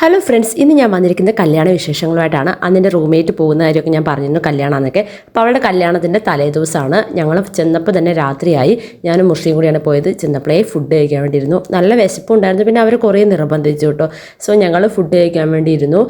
Hello friends ഇന്ന് ഞാൻ വന്നിരിക്കുന്നത് കല്യാണ വിശേഷങ്ങളുമായിട്ടാണ്. അന്നിന്റെ റൂംമേറ്റ് പോകുന്ന കാര്യമൊക്കെ ഞാൻ പറഞ്ഞിരുന്നു കല്യാണമെന്നൊക്കെ അപ്പോൾ അവളുടെ കല്യാണത്തിന്റെ തലേദിവസമാണ് ഞങ്ങൾ ചെന്നപ്പോൾ തന്നെ രാത്രിയായി. ഞാനും മുസ്ലിം കൂടിയാണ് പോയത്. ചെന്നപ്പോഴേ ഫുഡ് കഴിക്കാൻ വേണ്ടിയിരുന്നു. നല്ല വിശപ്പുണ്ടായിരുന്നു. പിന്നെ അവർ കുറേ നിർബന്ധിച്ചു കേട്ടോ. സോ ഞങ്ങൾ ഫുഡ് കഴിക്കാൻ വേണ്ടിയിരുന്നു.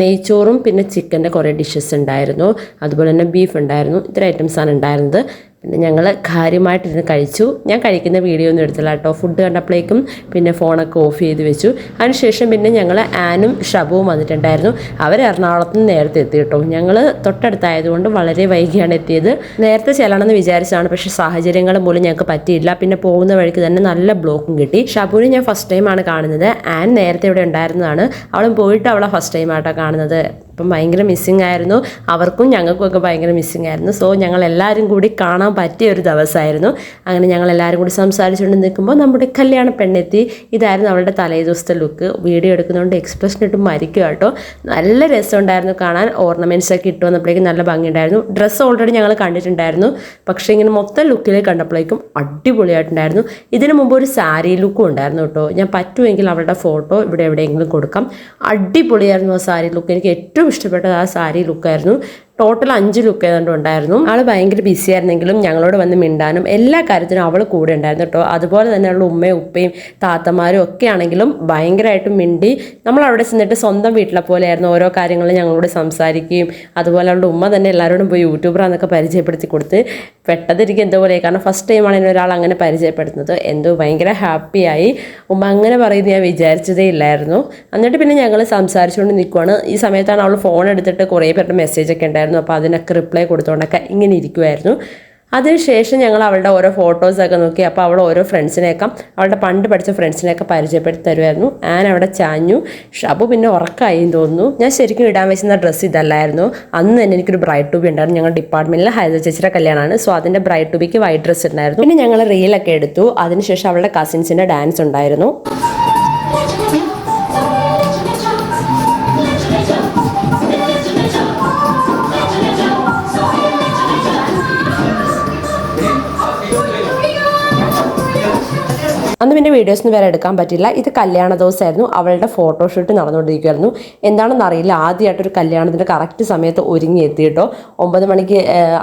നെയ്ച്ചോറും പിന്നെ ചിക്കന്റെ കുറേ ഡിഷസ് ഉണ്ടായിരുന്നു. അതുപോലെ തന്നെ ബീഫ് ഉണ്ടായിരുന്നു. ഇത്ര ഐറ്റംസാണ് ഉണ്ടായിരുന്നത്. പിന്നെ ഞങ്ങൾ കാര്യമായിട്ടിരുന്ന് കഴിച്ചു. ഞാൻ കഴിക്കുന്ന വീഡിയോ ഒന്നും എടുത്തില്ല കേട്ടോ. ഫുഡ് കണ്ടപ്പോഴേക്കും പിന്നെ ഫോണൊക്കെ ഓഫ് ചെയ്ത് വെച്ചു. അതിനുശേഷം പിന്നെ ഞങ്ങൾ ആനും ഷബുവും വന്നിട്ടുണ്ടായിരുന്നു. അവർ എറണാകുളത്ത് നിന്ന് നേരത്തെ എത്തി കേട്ടോ. ഞങ്ങൾ തൊട്ടടുത്തായതുകൊണ്ട് വളരെ വൈകിയാണ് എത്തിയത്. നേരത്തെ ചെല്ലണമെന്ന് വിചാരിച്ചതാണ്. പക്ഷേ സാഹചര്യങ്ങൾ മൂലം ഞങ്ങൾക്ക് പറ്റിയില്ല. പിന്നെ പോകുന്ന വഴിക്ക് തന്നെ നല്ല ബ്ലോക്കും കിട്ടി. ഷബുവിനെ ഞാൻ ഫസ്റ്റ് ടൈമാണ് കാണുന്നത്. ആൻ നേരത്തെ ഇവിടെ ഉണ്ടായിരുന്നതാണ്. അവളും പോയിട്ട് അവളെ ഫസ്റ്റ് ടൈമായിട്ടാണ് കാണുന്നത്. അപ്പം ഭയങ്കര മിസ്സിങ് ആയിരുന്നു. അവർക്കും ഞങ്ങൾക്കുമൊക്കെ ഭയങ്കര മിസ്സിങ് ആയിരുന്നു. സോ ഞങ്ങൾ എല്ലാവരും കൂടി കാണാൻ പറ്റിയ ഒരു ദിവസമായിരുന്നു. അങ്ങനെ ഞങ്ങൾ എല്ലാവരും കൂടി സംസാരിച്ചുകൊണ്ട് നിൽക്കുമ്പോൾ നമ്മുടെ കല്യാണ പെണ്ണെത്തി ഇതായിരുന്നു അവളുടെ തലേ ദിവസത്തെ ലുക്ക് വീഡിയോ എടുക്കുന്നതുകൊണ്ട് എക്സ്പ്രഷൻ ഇട്ട് മരിക്കുക കേട്ടോ. നല്ല രസമുണ്ടായിരുന്നു കാണാൻ. ഓർണമെന്റ്സ് ഒക്കെ ഇട്ട് വന്നപ്പോഴേക്കും നല്ല ഭംഗിയുണ്ടായിരുന്നു. ഡ്രസ്സ് ഓൾറെഡി ഞങ്ങൾ കണ്ടിട്ടുണ്ടായിരുന്നു. പക്ഷേ ഇങ്ങനെ മൊത്തം ലുക്കിൽ കണ്ടപ്പോഴേക്കും അടിപൊളിയായിട്ടുണ്ടായിരുന്നു. ഇതിനു മുമ്പ് ഒരു സാരി ലുക്കും ഉണ്ടായിരുന്നു കേട്ടോ. ഞാൻ പറ്റുമെങ്കിൽ അവളുടെ ഫോട്ടോ ഇവിടെ എവിടെയെങ്കിലും കൊടുക്കാം. അടിപൊളിയായിരുന്നു ആ സാരി ലുക്ക് എനിക്ക് ഏറ്റവും ഇഷ്ടപ്പെട്ടത് ആ സാരി ലുക്കായിരുന്നു ടോട്ടൽ അഞ്ച് ലുക്ക് ഏതാണ്ട് ഉണ്ടായിരുന്നു. ആൾ ഭയങ്കര ബിസി ആയിരുന്നെങ്കിലും ഞങ്ങളോട് വന്ന് മിണ്ടാനും എല്ലാ കാര്യത്തിനും അവൾ കൂടെ ഉണ്ടായിരുന്നു കേട്ടോ. അതുപോലെ തന്നെ അവളുടെ ഉമ്മയും ഉപ്പയും താത്തമാരും ഒക്കെ ആണെങ്കിലും ഭയങ്കരമായിട്ടും മിണ്ടി നമ്മൾ അവിടെ ചെന്നിട്ട് സ്വന്തം വീട്ടിലെ പോലെയായിരുന്നു ഓരോ കാര്യങ്ങളും ഞങ്ങളോട് സംസാരിക്കുകയും അതുപോലെ അവളുടെ ഉമ്മ തന്നെ എല്ലാവരോടും പോയി യൂട്യൂബറാന്നൊക്കെ പരിചയപ്പെടുത്തി കൊടുത്ത് പെട്ടതിരിക്കും എന്തോ പോലെ കാരണം ഫസ്റ്റ് ടൈമാണ് എന്നെ ഒരാൾ അങ്ങനെ പരിചയപ്പെടുത്തുന്നത് എന്തോ ഭയങ്കര ഹാപ്പിയായി ഉമ്മ അങ്ങനെ പറയുന്നത് ഞാൻ വിചാരിച്ചതേ ഇല്ലായിരുന്നു. എന്നിട്ട് പിന്നെ ഞങ്ങൾ സംസാരിച്ചുകൊണ്ട് നിൽക്കുവാണ് ഈ സമയത്താണ് അവൾ ഫോൺ എടുത്തിട്ട് കുറേ പേരുടെ മെസ്സേജ് ഒക്കെ ഉണ്ടായിരുന്നു. അപ്പോൾ അതിനൊക്കെ റിപ്ലൈ കൊടുത്തുകൊണ്ടൊക്കെ ഇങ്ങനെ ഇരിക്കുമായിരുന്നു അതിനുശേഷം ഞങ്ങൾ അവളുടെ ഓരോ ഫോട്ടോസൊക്കെ നോക്കി. അപ്പോൾ അവൾ ഓരോ ഫ്രണ്ട്സിനെയൊക്കെ അവളുടെ പണ്ട് പഠിച്ച ഫ്രണ്ട്സിനെയൊക്കെ പരിചയപ്പെടുത്തി തരുമായിരുന്നു ആൻ അവിടെ ചാഞ്ഞു. ഷബു പിന്നെ ഉറക്കമായി തോന്നുന്നു. ഞാൻ ശരിക്കും ഇടാൻ വെച്ചിരുന്ന ഡ്രസ്സ് ഇതല്ലായിരുന്നു. അന്ന് തന്നെ എനിക്കൊരു ബ്രൈഡ് ടൂബി ഉണ്ടായിരുന്നു. ഞങ്ങൾ ഡിപ്പാർട്ട്മെന്റിൽ ഹൈദർ ചേച്ചിയുടെ കല്യാണമാണ്. സോ അതിന്റെ ബ്രൈഡ് ടൂബിക്ക് വൈറ്റ് ഡ്രസ്സ് ഉണ്ടായിരുന്നു പിന്നെ ഞങ്ങൾ റീലൊക്കെ എടുത്തു. അതിനുശേഷം അവളുടെ കസിൻസിന്റെ ഡാൻസ് ഉണ്ടായിരുന്നു. അന്ന് പിന്നെ വീഡിയോസിന് വരെ എടുക്കാൻ പറ്റില്ല. ഇത് കല്യാണ ദിവസമായിരുന്നു അവളുടെ ഫോട്ടോഷൂട്ട് നടന്നുകൊണ്ടിരിക്കുമായിരുന്നു എന്താണെന്ന് അറിയില്ല. ആദ്യമായിട്ടൊരു കല്യാണത്തിന്റെ കറക്റ്റ് സമയത്ത് ഒരുങ്ങി എത്തിയിട്ടോ ഒമ്പത് മണിക്ക്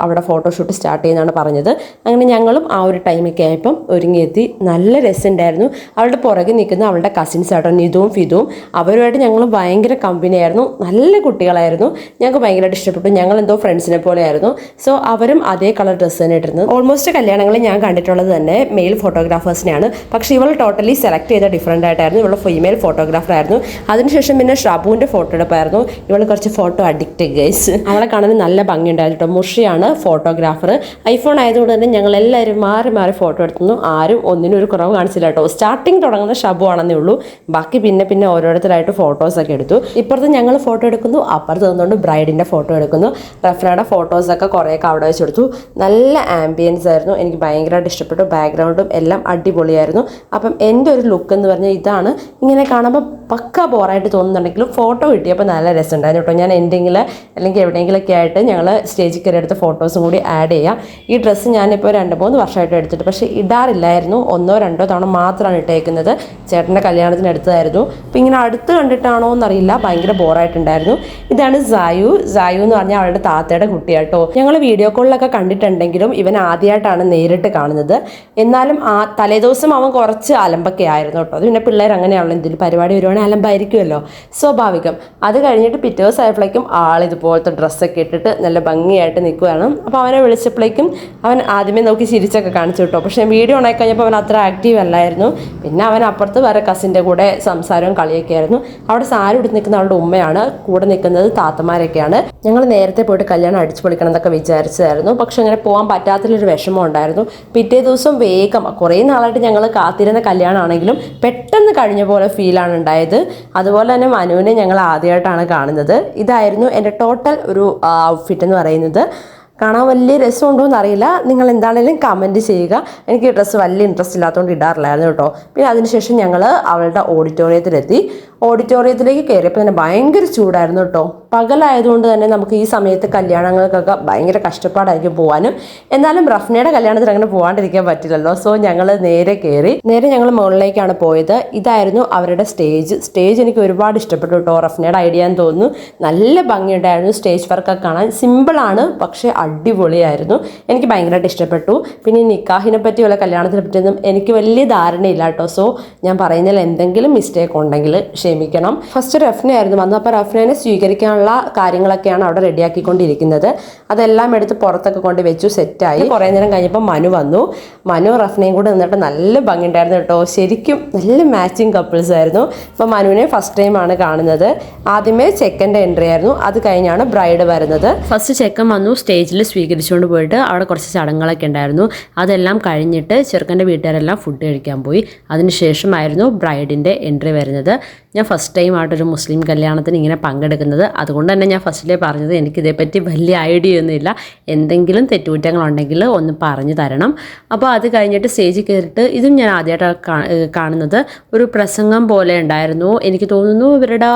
അവിടെ ഫോട്ടോഷൂട്ട് സ്റ്റാർട്ട് ചെയ്യുന്നതാണ് പറഞ്ഞത്. അങ്ങനെ ഞങ്ങളും ആ ഒരു ടൈമൊക്കെ ആയപ്പം ഒരുങ്ങിയെത്തി നല്ല രസമുണ്ടായിരുന്നു അവളുടെ പുറകെ നിൽക്കുന്ന അവളുടെ കസിൻസ് ആട്ടോ നിതുവും ഫിതുവും അവരുമായിട്ട് ഞങ്ങൾ ഭയങ്കര കമ്പനിയായിരുന്നു നല്ല കുട്ടികളായിരുന്നു. ഞങ്ങൾക്ക് ഭയങ്കരമായിട്ട് ഇഷ്ടപ്പെട്ടു. ഞങ്ങൾ എന്തോ ഫ്രണ്ട്സിനെ പോലെയായിരുന്നു. സോ അവരും അതേ കളർ ഡ്രസ്സ് തന്നെ ഇട്ടിരുന്നത്. ഓൾമോസ്റ്റ് കല്യാണങ്ങളിൽ ഞാൻ കണ്ടിട്ടുള്ളത് തന്നെ മെയിൽ ഫോട്ടോഗ്രാഫേഴ്സിനെയാണ് പക്ഷേ ഇവൾ ടോട്ടലി സെലക്ട് ചെയ്ത ഡിഫറെന്റ് ആയിട്ടായിരുന്നു. ഇവൾ ഫീമെയിൽ ഫോട്ടോഗ്രാഫർ ആയിരുന്നു. അതിനുശേഷം പിന്നെ ഷാബുവിന്റെ ഫോട്ടോ എടുപ്പായിരുന്നു. ഇവൾ കുറച്ച് ഫോട്ടോ അഡിക്റ്റ് ഗൈസ് അവളെ കാണാൻ നല്ല ഭംഗിയുണ്ടായിരുന്നു കേട്ടോ. മുഷിയാണ് ഫോട്ടോഗ്രാഫർ ഐഫോൺ ആയതുകൊണ്ട് തന്നെ ഞങ്ങൾ എല്ലാവരും മാറി മാറി ഫോട്ടോ എടുത്തുന്നു ആരും ഒന്നിനും ഒരു കുറവ് കാണിച്ചില്ല കേട്ടോ. സ്റ്റാർട്ടിങ് തുടങ്ങുന്ന ഷബു ആണെന്നേ ഉള്ളൂ. ബാക്കി പിന്നെ പിന്നെ ഓരോരുത്തരായിട്ട് ഫോട്ടോസൊക്കെ എടുത്തു. ഇപ്പുറത്ത് ഞങ്ങൾ ഫോട്ടോ എടുക്കുന്നു. അപ്പുറത്ത് നിന്നുകൊണ്ട് ബ്രൈഡിന്റെ ഫോട്ടോ എടുക്കുന്നു. റഫ്രയുടെ ഫോട്ടോസൊക്കെ കുറേയൊക്കെ അവിടെ വെച്ചെടുത്തു നല്ല ആംബിയൻസ് ആയിരുന്നു. എനിക്ക് ഭയങ്കരമായിട്ട് ഇഷ്ടപ്പെട്ടു. ബാക്ക്ഗ്രൗണ്ടും എല്ലാം അടിപൊളിയായിരുന്നു. അപ്പം എന്റെ ഒരു ലുക്ക് എന്ന് പറഞ്ഞാൽ ഇതാണ്. ഇങ്ങനെ കാണുമ്പോൾ പക്ക ബോറായിട്ട് തോന്നുന്നുണ്ടെങ്കിലും ഫോട്ടോ കിട്ടിയപ്പോൾ നല്ല രസമുണ്ടായിരുന്നു കേട്ടോ. ഞാൻ എന്തെങ്കിലും അല്ലെങ്കിൽ എവിടെയെങ്കിലുമൊക്കെ ആയിട്ട് ഞങ്ങൾ സ്റ്റേജിൽ കയറി എടുത്ത ഫോട്ടോസും കൂടി ആഡ് ചെയ്യാം. ഈ ഡ്രസ്സ് ഞാനിപ്പോൾ രണ്ട് മൂന്ന് വർഷമായിട്ട് എടുത്തിട്ട് പക്ഷേ ഇടാറില്ലായിരുന്നു. ഒന്നോ രണ്ടോ തവണ മാത്രമാണ് ഇട്ടേക്കുന്നത്. ചേട്ടന്റെ കല്യാണത്തിന് എടുത്തതായിരുന്നു അപ്പം ഇങ്ങനെ അടുത്ത് കണ്ടിട്ടാണോ എന്നറിയില്ല. ഭയങ്കര ബോറായിട്ടുണ്ടായിരുന്നു. ഇതാണ് സായു. സായു എന്ന് പറഞ്ഞാൽ അവളുടെ താത്തയുടെ കുട്ടിയാട്ടോ ഞങ്ങൾ വീഡിയോ കോളിലൊക്കെ കണ്ടിട്ടുണ്ടെങ്കിലും ഇവൻ ആദ്യമായിട്ടാണ് നേരിട്ട് കാണുന്നത്. എന്നാലും ആ തലേദിവസം അവൻ കുറച്ച് അലമ്പൊക്കെ ആയിരുന്നു കേട്ടോ. അത് പിന്നെ പിള്ളേർ അങ്ങനെയാണല്ലോ എന്തെങ്കിലും പരിപാടി വരുവാണെങ്കിൽ അലമ്പായിരിക്കുമല്ലോ. സ്വാഭാവികം. അത് കഴിഞ്ഞിട്ട് പിറ്റേ ദിവസം ആയപ്പോഴേക്കും ആൾ ഇതുപോലത്തെ ഡ്രസ്സൊക്കെ ഇട്ടിട്ട് നല്ല ഭംഗിയായിട്ട് നിൽക്കുകയാണ് അപ്പോൾ അവനെ വിളിച്ചപ്പോഴേക്കും അവൻ ആദ്യമേ നോക്കി ചിരിച്ചൊക്കെ കാണിച്ചു കേട്ടോ. പക്ഷേ വീഡിയോ ഉണ്ടായി കഴിഞ്ഞപ്പോൾ അവൻ അത്ര ആക്റ്റീവ് അല്ലായിരുന്നു. പിന്നെ അവൻ അപ്പുറത്ത് വേറെ കസിന്റെ കൂടെ സംസാരവും കളിയൊക്കെ ആയിരുന്നു. അവിടെ സാരി ഉടുത്ത് നിൽക്കുന്ന അവളുടെ ഉമ്മയാണ്. കൂടെ നിൽക്കുന്നത് താത്തമാരൊക്കെയാണ്. ഞങ്ങൾ നേരത്തെ പോയിട്ട് കല്യാണം അടിച്ചു പൊളിക്കണം എന്നൊക്കെ വിചാരിച്ചതായിരുന്നു. പക്ഷെ അങ്ങനെ പോകാൻ പറ്റാത്തൊരു വിഷമം ഉണ്ടായിരുന്നു. പിറ്റേ ദിവസം വേഗം കുറേ നാളായിട്ട് ഞങ്ങൾ കാത്തിരുന്ന കല്യാണമാണെങ്കിലും പെട്ടെന്ന് കഴിഞ്ഞ പോലെ ഫീലാണ് ഉണ്ടായത്. അതുപോലെ തന്നെ മനുവിനെ ഞങ്ങൾ ആദ്യമായിട്ടാണ് കാണുന്നത്. ഇതായിരുന്നു എന്റെ ടോട്ടൽ ഒരു ഔട്ട്ഫിറ്റ് എന്ന് പറയുന്നത്. കാണാൻ വലിയ രസമുണ്ടോ എന്നറിയില്ല. നിങ്ങൾ എന്താണെങ്കിലും കമന്റ് ചെയ്യുക. എനിക്ക് ഡ്രസ്സ് വലിയ ഇൻട്രസ്റ്റ് ഇല്ലാത്തതുകൊണ്ട് ഇടാറില്ലായിരുന്നു കേട്ടോ. പിന്നെ അതിനുശേഷം ഞങ്ങൾ അവളുടെ ഓഡിറ്റോറിയത്തിലെത്തി ഓഡിറ്റോറിയത്തിലേക്ക് കയറിയപ്പോൾ തന്നെ ഭയങ്കര ചൂടായിരുന്നു കേട്ടോ. പകലായതുകൊണ്ട് തന്നെ നമുക്ക് ഈ സമയത്ത് കല്യാണങ്ങൾക്കൊക്കെ ഭയങ്കര കഷ്ടപ്പാടായിരിക്കും പോകാനും എന്നാലും റഫ്നയുടെ കല്യാണത്തിന് അങ്ങനെ പോകാണ്ടിരിക്കാൻ പറ്റില്ലല്ലോ. സോ ഞങ്ങൾ നേരെ കയറി നേരെ ഞങ്ങൾ മുകളിലേക്കാണ് പോയത്. ഇതായിരുന്നു അവരുടെ സ്റ്റേജ്. സ്റ്റേജ് എനിക്ക് ഒരുപാട് ഇഷ്ടപ്പെട്ടു കേട്ടോ റഫ്നയുടെ ഐഡിയ എന്ന് തോന്നുന്നു. നല്ല ഭംഗിയുണ്ടായിരുന്നു സ്റ്റേജ് വർക്കൊക്കെ കാണാൻ. സിമ്പിളാണ് പക്ഷേ അടിപൊളിയായിരുന്നു. എനിക്ക് ഭയങ്കരമായിട്ട് ഇഷ്ടപ്പെട്ടു. പിന്നെ നിക്കാഹിനെ പറ്റിയുള്ള കല്യാണത്തിനെ പറ്റിയൊന്നും എനിക്ക് വലിയ ധാരണയില്ല കേട്ടോ. സോ ഞാൻ പറയുന്നതിൽ എന്തെങ്കിലും മിസ്റ്റേക്ക് ഉണ്ടെങ്കിൽ ക്ഷമിക്കണം. ഫസ്റ്റ് റഫ്നയായിരുന്നു. വന്നത് അപ്പോൾ റഫ്നെ സ്വീകരിക്കാനുള്ള കാര്യങ്ങളൊക്കെയാണ് അവിടെ റെഡിയാക്കിക്കൊണ്ടിരിക്കുന്നത്. അതെല്ലാം എടുത്ത് പുറത്തൊക്കെ കൊണ്ട് വെച്ചു സെറ്റായി. കുറേ നേരം കഴിഞ്ഞപ്പോൾ മനു വന്നു. മനു റഫ്നയും കൂടെ നിന്നിട്ട് നല്ല ഭംഗിയുണ്ടായിരുന്നു കേട്ടോ. ശരിക്കും നല്ല മാച്ചിങ് കപ്പിൾസ് ആയിരുന്നു. അപ്പോൾ മനുവിനെ ഫസ്റ്റ് ടൈം ആണ് കാണുന്നത്. ആദ്യമേ ചെക്കന്റെ എൻട്രി ആയിരുന്നു. അത് കഴിഞ്ഞാണ് ബ്രൈഡ് വരുന്നത്. ഫസ്റ്റ് ചെക്കൻ വന്നു സ്റ്റേജിൽ സ്വീകരിച്ചുകൊണ്ട് പോയിട്ട് അവിടെ കുറച്ച് ചടങ്ങുകളൊക്കെ ഉണ്ടായിരുന്നു. അതെല്ലാം കഴിഞ്ഞിട്ട് ചെറുക്കന്റെ വീട്ടുകാരെല്ലാം ഫുഡ് കഴിക്കാൻ പോയി. അതിനുശേഷമായിരുന്നു ബ്രൈഡിന്റെ എൻട്രി വരുന്നത്. ഞാൻ ഫസ്റ്റ് ടൈം ആയിട്ടൊരു മുസ്ലിം കല്യാണത്തിന് ഇങ്ങനെ പങ്കെടുക്കുന്നത്. അതുകൊണ്ട് തന്നെ ഞാൻ ഫസ്റ്റിലേ പറഞ്ഞത് എനിക്കിതേപ്പറ്റി വലിയ ഐഡിയ ഒന്നുമില്ല എന്തെങ്കിലും തെറ്റുകുറ്റങ്ങളുണ്ടെങ്കിൽ ഒന്ന് പറഞ്ഞു തരണം. അപ്പോൾ അത് കഴിഞ്ഞിട്ട് സ്റ്റേജിൽ കയറിയിട്ട് ഇതും ഞാൻ ആദ്യമായിട്ടാണ് കാണുന്നത്. ഒരു പ്രസംഗം പോലെ ഉണ്ടായിരുന്നു. എനിക്ക് തോന്നുന്നു ഇവരുടെ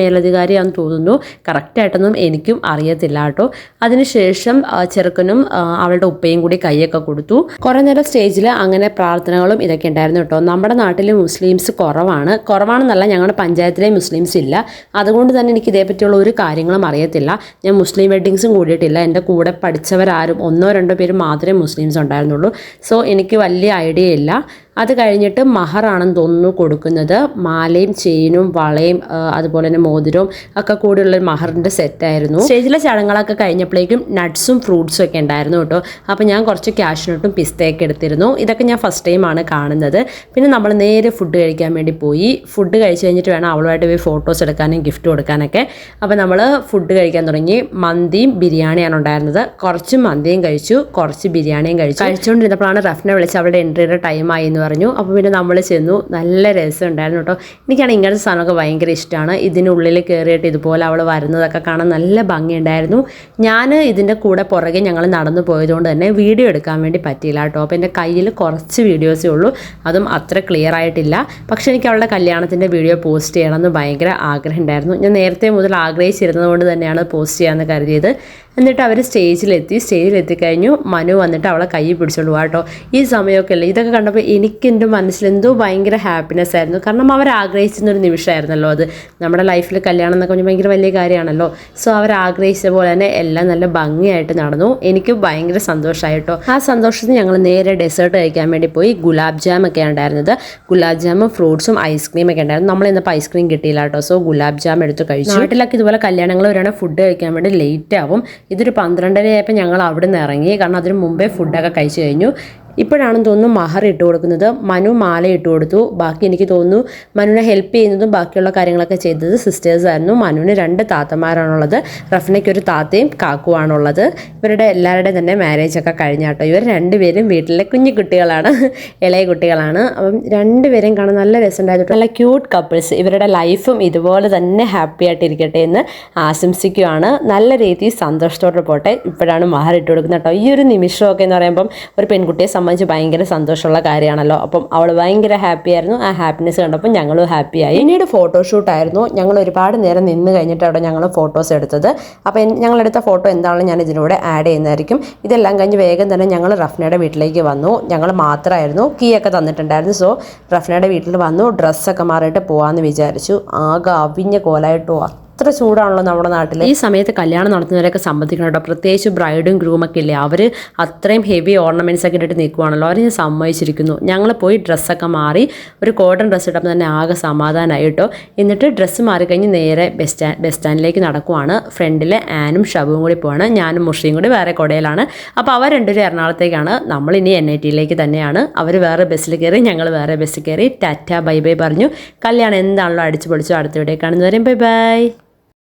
മേലധികാരിയാണെന്ന് തോന്നുന്നു. കറക്റ്റായിട്ടൊന്നും എനിക്കും അറിയത്തില്ല കേട്ടോ. അതിനുശേഷം ചെറുക്കനും അവളുടെ ഉപ്പയും കൂടി കൈയൊക്കെ കൊടുത്തു. കുറേ നേരം സ്റ്റേജിൽ അങ്ങനെ പ്രാർത്ഥനകളും ഇതൊക്കെ ഉണ്ടായിരുന്നു കേട്ടോ. നമ്മുടെ നാട്ടിൽ മുസ്ലിംസ് കുറവാണ്. കുറവാണെന്നല്ല ഞങ്ങളുടെ പഞ്ചായത്തിലെ മുസ്ലിംസ് ഇല്ല. അതുകൊണ്ട് തന്നെ എനിക്ക് ഇതേപ്പറ്റിയുള്ള ഒരു കാര്യങ്ങളും അറിയത്തില്ല. ഞാൻ മുസ്ലിം വെഡ്ഡിങ്സും കൂടിയിട്ടില്ല. എന്റെ കൂടെ പഠിച്ചവരാരും ഒന്നോ രണ്ടോ പേര് മാത്രമേ മുസ്ലിംസ് ഉണ്ടായിരുന്നുള്ളൂ. സോ എനിക്ക് വലിയ ഐഡിയ ഇല്ല. അത് കഴിഞ്ഞിട്ട് മഹറാണെന്ന് തോന്നുന്നു കൊടുക്കുന്നത്. മാലയും ചെയിനും വളയും അതുപോലെ തന്നെ മോതിരവും ഒക്കെ കൂടെയുള്ള മഹറിന്റെ മഹറിന്റെ സെറ്റായിരുന്നു സ്റ്റേജിലെ ചടങ്ങുകളൊക്കെ കഴിഞ്ഞപ്പോഴേക്കും നട്ട്സും ഫ്രൂട്ട്സും ഒക്കെ ഉണ്ടായിരുന്നു കേട്ടോ. അപ്പോൾ ഞാൻ കുറച്ച് ക്യാഷ്നട്ടും പിസ്തയൊക്കെ എടുത്തിരുന്നു. ഇതൊക്കെ ഞാൻ ഫസ്റ്റ് ടൈമാണ് കാണുന്നത്. പിന്നെ നമ്മൾ നേരെ ഫുഡ് കഴിക്കാൻ വേണ്ടി പോയി. ഫുഡ് കഴിച്ച് കഴിഞ്ഞിട്ട് വേണം അവളുമായിട്ട് പോയി ഫോട്ടോസ് എടുക്കാനും ഗിഫ്റ്റ് കൊടുക്കാനൊക്കെ. അപ്പോൾ നമ്മൾ ഫുഡ് കഴിക്കാൻ തുടങ്ങി. മന്തിയും ബിരിയാണിയാണ് ഉണ്ടായിരുന്നത്. കുറച്ച് മന്തിയും കഴിച്ചു കുറച്ച് ബിരിയാണിയും കഴിച്ചു. കഴിച്ചുകൊണ്ടിരുന്നപ്പോഴാണ് റഫ്നെ വിളിച്ച് അവളുടെ എൻട്രിയുടെ ടൈമായി എന്ന് പറഞ്ഞു. അപ്പോൾ പിന്നെ നമ്മൾ ചെന്നു. നല്ല രസം ഉണ്ടായിരുന്നു കേട്ടോ. എനിക്കാണ് ഇങ്ങനത്തെ സാധനമൊക്കെ ഭയങ്കര ഇഷ്ടമാണ് ഇതിനുള്ളിൽ കയറിയിട്ട് ഇതുപോലെ അവൾ വരുന്നതൊക്കെ കാണാൻ നല്ല ഭംഗിയുണ്ടായിരുന്നു. ഞാൻ ഇതിന്റെ കൂടെ പുറകെ ഞങ്ങൾ നടന്നു പോയതുകൊണ്ട് തന്നെ വീഡിയോ എടുക്കാൻ വേണ്ടി പറ്റിയില്ല കേട്ടോ. അപ്പോൾ എന്റെ കയ്യിൽ കുറച്ച് വീഡിയോസേ ഉള്ളൂ. അതും അത്ര ക്ലിയർ ആയിട്ടില്ല. പക്ഷേ എനിക്ക് അവളുടെ കല്യാണത്തിന്റെ വീഡിയോ പോസ്റ്റ് ചെയ്യണമെന്ന് ഭയങ്കര ആഗ്രഹം ഉണ്ടായിരുന്നു. ഞാൻ നേരത്തെ മുതൽ ആഗ്രഹിച്ചിരുന്നത് കൊണ്ട് തന്നെയാണ് പോസ്റ്റ് ചെയ്യാമെന്ന് കരുതിയത്. എന്നിട്ട് അവർ സ്റ്റേജിലെത്തി. സ്റ്റേജിലെത്തി കഴിഞ്ഞു മനു വന്നിട്ട് അവളെ കൈ പിടിച്ചോളൂ കേട്ടോ. ഈ സമയമൊക്കെ അല്ലേ? ഇതൊക്കെ കണ്ടപ്പോൾ എനിക്ക് എന്റെ മനസ്സിൽ എന്തോ ഭയങ്കര ഹാപ്പിനെസ് ആയിരുന്നു. കാരണം അവർ ആഗ്രഹിച്ചിരുന്ന ഒരു നിമിഷമായിരുന്നല്ലോ അത്. നമ്മുടെ ലൈഫിൽ കല്യാണം എന്നൊക്കെ പറഞ്ഞാൽ ഭയങ്കര വലിയ കാര്യമാണല്ലോ. സോ അവർ ആഗ്രഹിച്ച പോലെ തന്നെ എല്ലാം നല്ല ഭംഗിയായിട്ട് നടന്നു. എനിക്ക് ഭയങ്കര സന്തോഷമായിട്ടോ ആ സന്തോഷത്തിന് ഞങ്ങൾ നേരെ ഡെസേർട്ട് കഴിക്കാൻ വേണ്ടി പോയി. ഗുലാബ് ജാം ഒക്കെ ഉണ്ടായിരുന്നത്. ഗുലാബ് ജാമും ഫ്രൂട്ട്സും ഐസ്ക്രീം ഒക്കെ ഉണ്ടായിരുന്നു. നമ്മൾ ഇന്നിപ്പോൾ ഐസ്ക്രീം കിട്ടിയില്ല കേട്ടോ. സോ ഗുലാബ് ജാം എടുത്ത് കഴിച്ചു. നാട്ടിലൊക്കെ ഇതുപോലെ കല്യാണങ്ങൾ വരികയാണെങ്കിൽ ഫുഡ് കഴിക്കാൻ വേണ്ടി ലേറ്റ് ആവും. ഇതൊരു പന്ത്രണ്ടര ആയപ്പോൾ ഞങ്ങൾ അവിടെ നിന്ന് ഇറങ്ങി. കാരണം അതിന് മുമ്പേ ഫുഡൊക്കെ കഴിച്ചു കഴിഞ്ഞു. ഇപ്പോഴാണെന്ന് തോന്നുന്നു മഹർ ഇട്ട് കൊടുക്കുന്നത്. മനു മാല ഇട്ട് കൊടുത്തു. ബാക്കി എനിക്ക് തോന്നുന്നു മനുവിനെ ഹെൽപ്പ് ചെയ്യുന്നതും ബാക്കിയുള്ള കാര്യങ്ങളൊക്കെ ചെയ്തത് സിസ്റ്റേഴ്സ് ആയിരുന്നു. മനുവിന് രണ്ട് താത്തമാരാണുള്ളത്. റഫ്നയ്ക്ക് ഒരു താത്തയും കാക്കുവാണുള്ളത്. ഇവരുടെ എല്ലാവരുടെയും തന്നെ മാരേജ് ഒക്കെ കഴിഞ്ഞാട്ടോ. ഇവർ രണ്ടുപേരും വീട്ടിലെ കുഞ്ഞു കുട്ടികളാണ്. ഇളയ കുട്ടികളാണ്. അപ്പം രണ്ടുപേരും കാണാൻ നല്ല രസമുണ്ടായിരുന്നു നല്ല ക്യൂട്ട് കപ്പിൾസ് ഇവരുടെ ലൈഫും ഇതുപോലെ തന്നെ ഹാപ്പി ആയിട്ടിരിക്കട്ടെ എന്ന് ആശംസിക്കുകയാണ് നല്ല രീതിയിൽ സന്തോഷത്തോടെ പോട്ടെ. ഇപ്പോഴാണ് മഹർ ഇട്ട് കൊടുക്കുന്നത് കേട്ടോ. ഈ ഒരു നിമിഷമൊക്കെ എന്ന് പറയുമ്പം ഒരു പെൺകുട്ടിയെ സംബന്ധിച്ച് ഭയങ്കര സന്തോഷമുള്ള കാര്യമാണല്ലോ. അപ്പം അവൾ ഭയങ്കര ഹാപ്പി ആയിരുന്നു. ആ ഹാപ്പിനെസ് കണ്ടപ്പോൾ ഞങ്ങളും ഹാപ്പിയായി പിന്നീട് ഫോട്ടോഷൂട്ട് ആയിരുന്നു. ഞങ്ങൾ ഒരുപാട് നേരം നിന്ന് കഴിഞ്ഞിട്ട് അവിടെ ഞങ്ങൾ ഫോട്ടോസ് എടുത്തത്. അപ്പോൾ ഞങ്ങളെടുത്ത ഫോട്ടോ എന്താണെന്ന് ഞാൻ ഇതിലൂടെ ആഡ് ചെയ്യുന്നതായിരിക്കും. ഇതെല്ലാം കഴിഞ്ഞ് വേഗം തന്നെ ഞങ്ങൾ റഫ്നയുടെ വീട്ടിലേക്ക് വന്നു. ഞങ്ങൾ മാത്രമായിരുന്നു കീ ഒക്കെ തന്നിട്ടുണ്ടായിരുന്നു. സോ റഫ്നയുടെ വീട്ടിൽ വന്നു. ഡ്രസ്സൊക്കെ മാറിയിട്ട് പോകാമെന്ന് വിചാരിച്ചു. ആകെ അവിഞ്ഞ കോലായിട്ടോ അത്ര ചൂടാണല്ലോ നമ്മുടെ നാട്ടിൽ ഈ സമയത്ത് കല്യാണം നടത്തുന്നവരൊക്കെ സംബന്ധിക്കണം കേട്ടോ. പ്രത്യേകിച്ച് ബ്രൈഡും ഗ്രൂമൊക്കെ ഇല്ലേ? അവർ അത്രയും ഹെവി ഓർണമെന്റ്സ് ഒക്കെ ഇട്ടിട്ട് നിൽക്കുവാണല്ലോ അവർ ഞാൻ സമ്മതിച്ചിരിക്കുന്നു. ഞങ്ങൾ പോയി ഡ്രസ്സൊക്കെ മാറി ഒരു കോട്ടൺ ഡ്രസ്സ് ഇട്ടപ്പോൾ തന്നെ ആകെ സമാധാനമായിട്ടോ എന്നിട്ട് ഡ്രസ്സ് മാറിക്കഴിഞ്ഞ് നേരെ ബസ് സ്റ്റാൻഡ് ബസ് സ്റ്റാൻഡിലേക്ക് നടക്കുവാണ്. ഫ്രണ്ടിൽ ആനും ഷബുവും കൂടി പോവാണ്. ഞാനും മുഷിയും കൂടി വേറെ കൊടയിലാണ്. അപ്പോൾ അവർ രണ്ടുപേരും എറണാകുളത്തേക്കാണ്. നമ്മളിനി എൻ ഐ ടിയിലേക്ക് തന്നെയാണ്. അവർ വേറെ ബസ്സിൽ കയറി ഞങ്ങൾ വേറെ ബസ്സിൽ കയറി. ടാറ്റ ബൈ ബൈ പറഞ്ഞു. കല്യാണം എന്താണല്ലോ അടിച്ചു പൊളിച്ചു അടുത്തവിടേക്കാണെന്ന് പറയും ബൈ ബൈ.